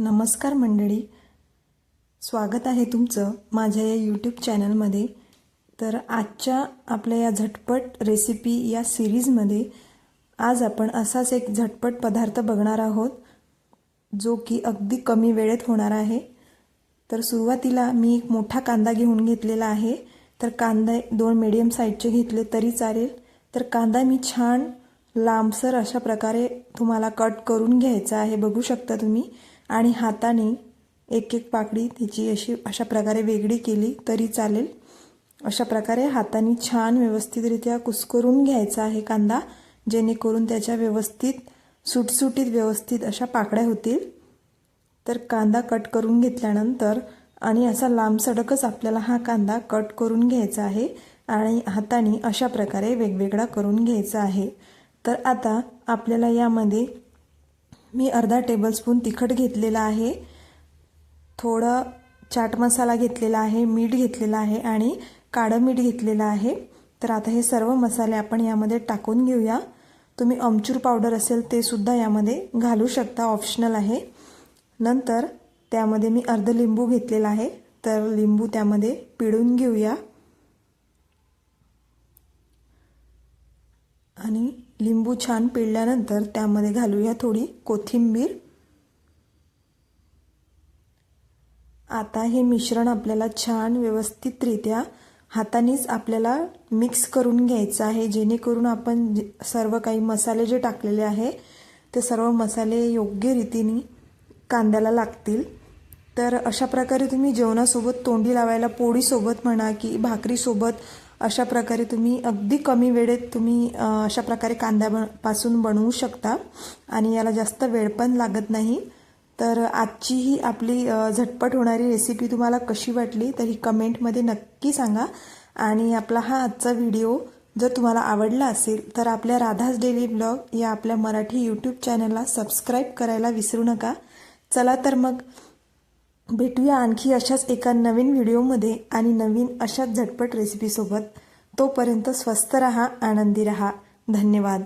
नमस्कार मंडळी. स्वागत आहे तुमचं माझ्या या यूट्यूब चॅनलमध्ये तर आजच्या आपल्या या झटपट रेसिपी या सिरीजमध्ये आज आपण असाच एक झटपट पदार्थ बघणार आहोत जो की अगदी कमी वेळेत होणार आहे. तर सुरुवातीला मी एक मोठा कांदा घेऊन घेतलेला आहे. तर कांदा दोन मिडियम साईजचे घेतले तरी चालेल. तर कांदा मी छान लांबसर अशा प्रकारे तुम्हाला कट करून घ्यायचा आहे. बघू शकता तुम्ही. आणि हाताने एक एक पाकडी तिची अशी अशा प्रकारे वेगळी केली तरी चालेल. अशा प्रकारे हाताने छान व्यवस्थितरित्या कुस्करून घ्यायचा आहे कांदा जेणेकरून त्याच्या व्यवस्थित सुटसुटीत व्यवस्थित अशा पाकड्या होतील. तर कांदा कट करून घेतल्यानंतर आणि असा लांब सडकच आपल्याला हा कांदा कट करून घ्यायचा आहे आणि हाताने अशा प्रकारे वेगवेगळा करून घ्यायचा आहे. तर आता आपल्याला यामध्ये मी अर्धा टेबलस्पून तिखट घेतलेला आहे. थोडं चाट मसाला घेतलेला आहे मीठ घेतलेलं आहे आणि काळं मीठ घेतलेलं आहे. तर आता हे सर्व मसाले आपण यामध्ये टाकून घेऊया. तुम्ही अमचूर पावडर असेल ते सुद्धा यामध्ये घालू शकता ऑप्शनल आहे. नंतर त्यामध्ये मी अर्ध लिंबू घेतलेला आहे. तर लिंबू त्यामध्ये पिळून घेऊया. आणि लिंबू छान पिळल्यानंतर त्यामध्ये घालूया थोडी कोथिंबीर. आता हे मिश्रण आपल्याला छान व्यवस्थितरित्या हातानेच आपल्याला मिक्स करून घ्यायचं आहे जेणेकरून आपण सर्व काही मसाले जे टाकलेले आहे ते सर्व मसाले योग्य रीतीने कांद्याला लागतील. तर अशा प्रकारे तुम्ही जेवणासोबत तोंडी लावायला पोळीसोबत म्हणा की भाकरीसोबत अशा प्रकारे तुम्ही अगदी कमी वेळेत तुम्ही अशा प्रकारे कांद्यापासून बनवू शकता. आणि याला जास्त वेळ पण लागत नाही. तर आजची ही आपली झटपट होणारी रेसिपी तुम्हाला कशी वाटली तर ही कमेंटमध्ये नक्की सांगा. आणि आपला हा आजचा व्हिडिओ जर तुम्हाला आवडला असेल तर आपल्या राधास डेली ब्लॉग या आपल्या मराठी यूट्यूब चॅनलला सबस्क्राईब करायला विसरू नका. चला तर मग भेटूया आणखी अशाच एका नवीन व्हिडिओमध्ये आणि नवीन अशाच झटपट रेसिपीसोबत तोपर्यंत स्वस्त रहा आनंदी रहा. धन्यवाद.